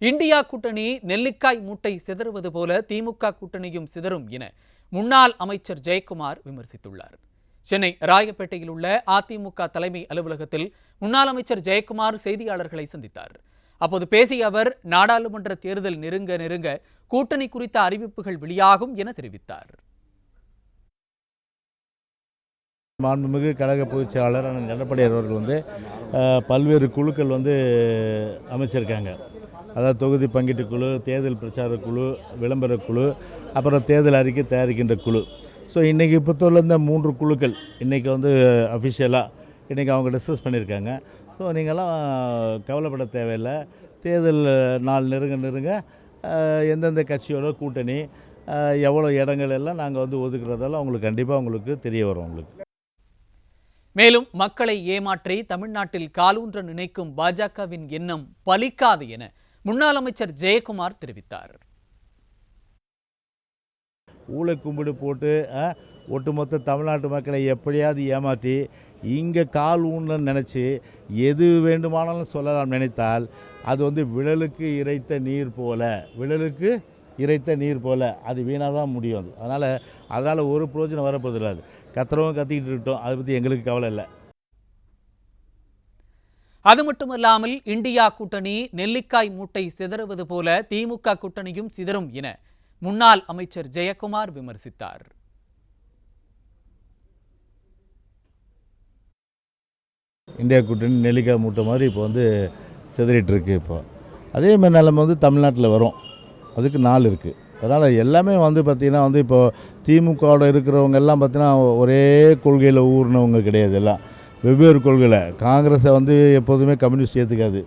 India கூட்டணி நெல்லிக்காய் மூட்டை சிதறுவது போல திமுக கூட்டணியும் சிதறும் என முன்னாள் அமைச்சர் ஜெயக்குமார் விமர்சித்துள்ளார். சென்னை ராயப்பேட்டையில் உள்ள அதிமுக தலைமை அலுவலகத்தில் முன்னாள் அமைச்சர் ஜெயக்குமார் செய்தியாளர்களை சந்தித்தார். அப்போது பேசிய அவர் நாடாளுமன்ற தேர்தல் நெருங்க நெருங்க கூட்டணி குறித்த அறிவிப்புகள் வெளியாகும் என தெரிவித்தார். மாண்புமிகு கழக பொதுச் செயலாளர் எடப்பாடியார் அவர்கள் வந்து பல்வேறு குழுக்கள் வந்து அமைச்சிருக்காங்க. அதாவது தொகுதி பங்கீட்டு குழு தேர்தல் பிரச்சார குழு விளம்பர குழு அப்புறம் தேர்தல் அறிக்கை தயாரிக்கின்ற குழு. ஸோ இன்றைக்கி இப்போத்தோல இந்த மூன்று குழுக்கள் இன்றைக்கி வந்து அஃபிஷியலாக இன்றைக்கி அவங்க டிஸ்கஸ் பண்ணியிருக்காங்க. ஸோ நீங்கள்லாம் கவலைப்பட தேவையில்லை. தேர்தல் நாள் நெருங்க நெருங்க எந்தெந்த கட்சியோட கூட்டணி எவ்வளோ இடங்கள் எல்லாம் நாங்கள் வந்து ஒதுக்குறதெல்லாம் உங்களுக்கு கண்டிப்பாக உங்களுக்கு தெரிய வரும் உங்களுக்கு. மேலும் மக்களை ஏமாற்றி தமிழ்நாட்டில் காலூன்ற நினைக்கும் பாஜகவின் எண்ணம் பலிக்காது என முன்னாள் அமைச்சர் ஜெயக்குமார் தெரிவித்தார். ஊழை கும்பிடு போட்டு ஒட்டுமொத்த தமிழ்நாட்டு மக்களை எப்படியாவது ஏமாற்றி இங்கே கால் ஊன்னு நினச்சி எது வேண்டுமானாலும் சொல்லலாம் நினைத்தால் அது வந்து விழலுக்கு இறைத்த நீர் போல விழலுக்கு இறைத்த நீர் போல அது வீணாக தான் முடியும் அது. அதனால் அதனால் ஒரு பிரயோஜனம் வரப்போதில்லை அது. கத்துறவங்க கத்திக்கிட்டு இருக்கட்டும் அதை பற்றி எங்களுக்கு கவலை இல்லை. அது மட்டுமல்லாமல் இந்தியா கூட்டணி நெல்லிக்காய் மூட்டை சிதறுவது போல திமுக கூட்டணியும் சிதறும் என முன்னாள் அமைச்சர் ஜெயக்குமார் விமர்சித்தார். இந்தியா கூட்டணி நெல்லிக்காய் மூட்டை மாதிரி இப்போ வந்து சிதறிட்டு இருக்கு இப்போ. அதே மாதிரி நிலம வந்து தமிழ்நாட்டில் வரும். அதுக்கு நாள் இருக்குது அதனால் எல்லாமே வந்து பார்த்திங்கன்னா வந்து இப்போ திமுகவோட இருக்கிறவங்க எல்லாம் பார்த்திங்கன்னா ஒரே கொள்கையில் ஊறினவங்க கிடையாது எல்லாம். வெவ்வேறு கொள்கையில். காங்கிரஸை வந்து எப்போதுமே கம்யூனிஸ்ட் ஏற்றுக்காது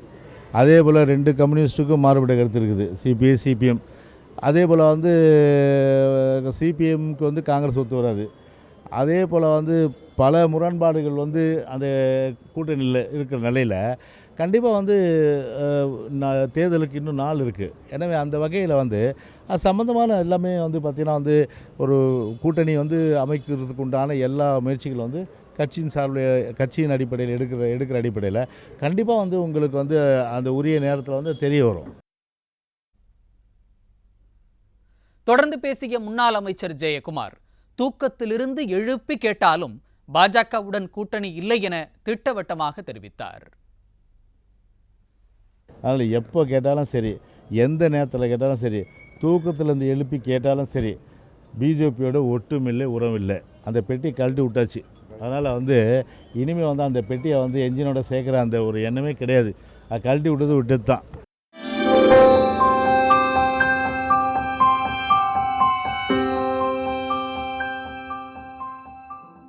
அதே போல் ரெண்டு கம்யூனிஸ்ட்டுக்கும் மாறுபட்ட கருத்து இருக்குது. சிபிஐ சிபிஎம் அதே போல் வந்து சிபிஎம்க்கு வந்து காங்கிரஸ் ஒத்து வராது. அதே போல் வந்து பல முரண்பாடுகள் வந்து அந்த கூட்டணியில் இருக்கிற நிலையில் கண்டிப்பாக வந்து தேர்தலுக்கு இன்னும் நாள் இருக்குது எனவே அந்த வகையில் வந்து அது சம்மந்தமான எல்லாமே வந்து பார்த்திங்கன்னா வந்து ஒரு கூட்டணி வந்து அமைக்கிறதுக்கு உண்டான எல்லா முயற்சிகளும் வந்து கட்சியின் சார்பில் கட்சியின் அடிப்படையில் எடுக்கிற எடுக்கிற அடிப்படையில் கண்டிப்பாக வந்து உங்களுக்கு வந்து அந்த உரிய நேரத்தில் வந்து தெரிய வரும். தொடர்ந்து பேசிய முன்னாள் அமைச்சர் ஜெயக்குமார் தூக்கத்திலிருந்து எழுப்பி கேட்டாலும் பாஜகவுடன் கூட்டணி இல்லை என திட்டவட்டமாக தெரிவித்தார். அதில் எப்போ கேட்டாலும் சரி எந்த நேரத்தில் கேட்டாலும் சரி தூக்கத்துலேருந்து எழுப்பி கேட்டாலும் சரி பிஜேபியோட ஒட்டுமில்லை உறவில்லை. அந்த பெட்டி கழட்டி விட்டாச்சு. அதனால் வந்து இனிமேல் வந்து அந்த பெட்டியை வந்து என்ஜினோட சேர்க்குற அந்த ஒரு எண்ணமே கிடையாது. அது கழட்டி விட்டது விட்டது தான்